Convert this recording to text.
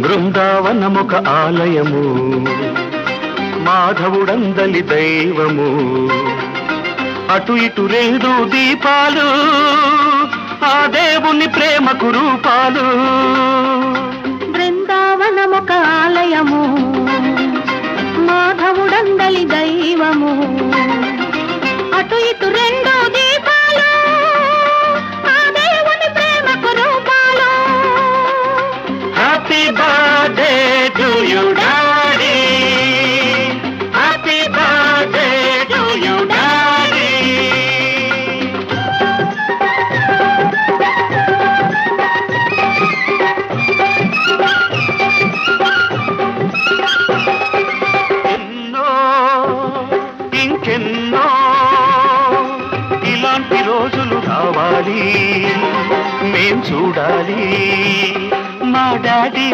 బృందావనముక ఆలయము మాధవుడందలి దైవము. అటు ఇటు రెండు దీపాలు ఆ దేవుని ప్రేమకు రూపాలు. బృందావనముక ఆలయము మాధవుడందలి దైవము. అటు ఇటు రెండు birthday to you daddy happy birthday to you daddy ఎన్నో ఇంకెన్నో ఇలాంటి రోజులు రావాలి. మేం చూడాలి. మా డాడీ